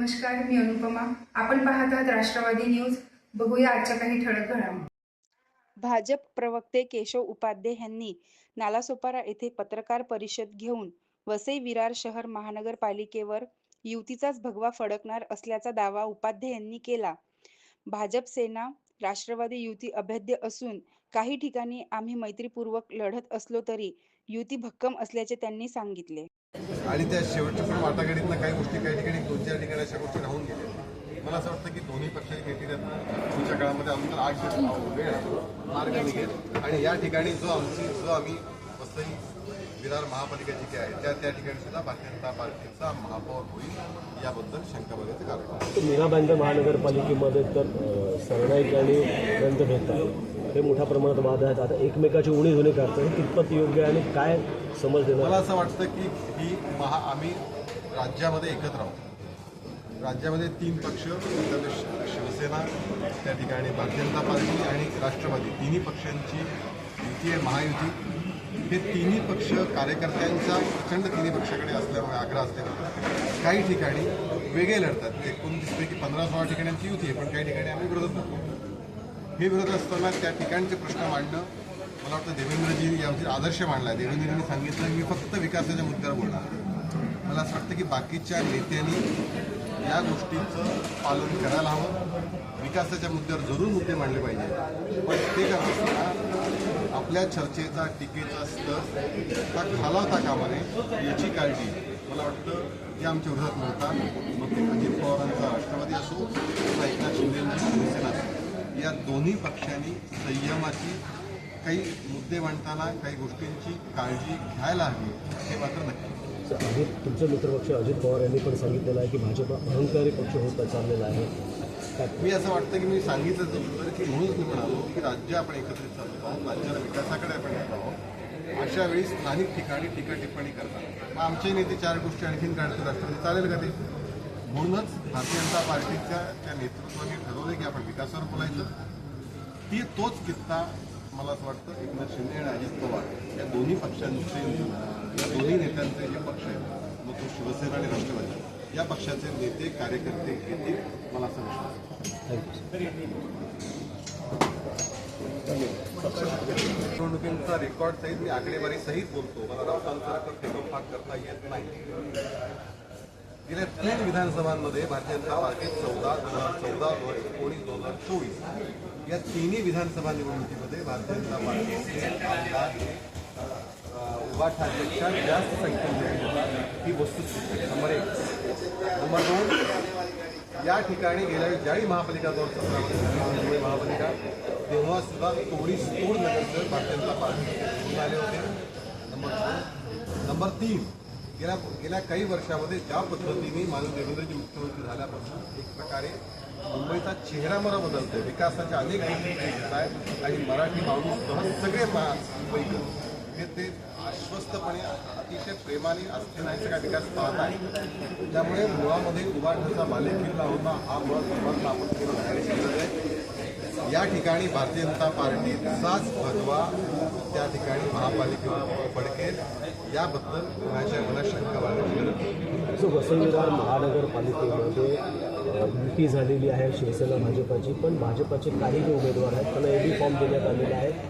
नमस्कार मी अनुपमा. आपण पाहत आहात राष्ट्रवादी न्यूज. बघूया आजच्या काही ठळक घडामोडी. भाजप प्रवक्ते केशव उपाध्ये यांनी नालासोपारा येथे पत्रकार परिषद घेऊन वसई विरार शहर महानगरपालिकेवर युतीचाच भगवा फडकणार असल्याचा दावा उपाध्ये यांनी केला. भाजप सेना राष्ट्रवादी युती अभेद्य असून काही ठिकाणी आम्ही मैत्रीपूर्वक लढत असलो तरी युती भक्कम असल्याचे त्यांनी सांगितले. आणि त्या शेवटच्या पण वाटाघाडीतनं काही गोष्टी काही ठिकाणी दोन चार ठिकाणी अशा गोष्टी राहून गेल्या. मला असं वाटतं की दोन्ही पक्षाची भेटी पुढच्या काळामध्ये अजून आठ दिवस वेळ मार्ग निघेल. आणि या ठिकाणी जो आमची जो आम्ही वसई विरार महापालिका जी काही आहे त्या त्या ठिकाणी सुद्धा भारतीय जनता पार्टीचा महापौर होईल याबद्दल शंका बघायचं कारण आहे. मीरा भाईंदर महानगरपालिकेमध्ये तर अ, सरनाईक आणि रंत भेटतात हे मोठ्या प्रमाणात वाद आहेत. आता एकमेकाची उणी धुणी करतात हे कितपत योग्य आहे आणि काय समज मला देणार असं वाटतं की ही महा आम्ही राज्यामध्ये एकत्र आहोत. राज्यामध्ये तीन पक्ष शि- शिवसेना त्या ठिकाणी भारतीय जनता पार्टी आणि राष्ट्रवादी. तिन्ही पक्षांची युती आहे महायुती. हे तिन्ही पक्ष कार्यकर्त्यांचा प्रचंड तिन्ही पक्षाकडे असल्यामुळे आग्रह असल्यामुळे काही ठिकाणी वेगळे लढतात. एकोणतीसपैकी पंधरा सोळा ठिकाणांची युती आहे पण काही ठिकाणी आम्ही विरोधात नको हे विरोध असताना त्या ठिकाणचे प्रश्न मांडणं मला वाटतं देवेंद्रजी यांचे आदर्श मांडला आहे देवेंद्रजींनी सांगितलं मी फक्त विकासाच्या मुद्द्यावर बोलणार मला असं वाटतं की बाकीच्या नेत्यांनी या गोष्टीचं पालन करायला हवं. विकासाच्या मुद्द्यावर जरूर मुद्दे मांडले पाहिजे पण ते करत असताना आपल्या चर्चेचा टीकेचा स्तर हा खालावता कामा नये याची काळजी. मला वाटतं जे आमच्या विरोधात मिळतात मग ते अजित पवारांचा राष्ट्रवादी असो किंवा एकनाथ शिंदेंची शिवसेना असो या दोन्ही पक्षांनी संयमाची काही मुद्दे मांडताना काही गोष्टींची काळजी घ्यायला हवी हे मात्र नक्की. अजित तुमचे मित्रपक्ष अजित पवार यांनी पण सांगितलेलं आहे की भाजप अहंकारी पक्ष होत चाललेला आहे. काय मी असं वाटतं की मी सांगितलं होतं की म्हणूनच मी म्हणालो की राज्य आपण एकत्रित चालतो आहोत राज्याला विकासाकडे आपण येत आहोत अशा वेळी स्थानिक ठिकाणी टीका टिप्पणी करतात. मग आमचे नेते चार गोष्टी आणखीन काढतात. राष्ट्रपती चालेल का ते? म्हणूनच भारतीय जनता पार्टीच्या त्या नेतृत्वाने ठरवलं की आपण विकासावर बोलायचं. ती तोच किस्सा मला असं वाटतं एकनाथ शिंदे आणि अजित पवार या दोन्ही पक्षांचे या दोन्ही नेत्यांचे जे पक्ष आहेत मग तो शिवसेना आणि राष्ट्रवादी. या पक्षाचे नेते कार्यकर्ते घेतील मला असं विश्वास आहे. निवडणुकींचा रेकॉर्ड सहित मी आकडेवारी सहित बोलतो. मला राऊतांसारखं फेकोफाक करता येत नाही. गेल्या तीन विधानसभांमध्ये भारतीय जनता पार्टी चौदा दोन हजार चौदा दोन हजार एकोणीस दोन हजार चोवीस या तिन्ही विधानसभा निवडणुकीमध्ये भारतीय जनता पार्टीचे आमदार जास्त संख्येमध्ये ही वस्तू नंबर एक. नंबर दोन या ठिकाणी गेल्या ज्याही ज्यावेळी महापालिका दौर सत्रामध्ये मुंबई महापालिका तेव्हा सुद्धा तोडीस तोड नगरसेवक भारतीय जनता पार्टीचे आले होते. नंबर दोन. नंबर तीन. गेल्या गेल्या काही वर्षामध्ये ज्या पद्धतीने मानव देवेंद्रजी मुख्यमंत्री झाल्यापासून एक प्रकारे मुंबईचा चेहरा मला बदलतोय. विकासाच्या अनेक गोष्टी आहेत आणि मराठी माणूस सहज सगळे मुंबईकर. हे ते आश्वस्तपणे अतिशय प्रेमाने आस्थेने सगळा विकास पाहत आहे. त्यामुळे मुळामध्ये उभारण्याचा मालिक किल्ला होता हा मुळात सर्वांना आपण पूर्ण गरज आहे. या ठिकाणी भारतीय जनता पार्टीचाच भगवा त्या ठिकाणी महापालिकेवर पडकेल. याबद्दल माझ्या मला शंका बाळगण्याची गरज नाही. महानगरपालिकेमध्ये युती झालेली आहे शिवसेना भाजपाची पण भाजपाचे काही जे उमेदवार आहेत त्यांना एबी फॉर्म देण्यात आलेला आहे.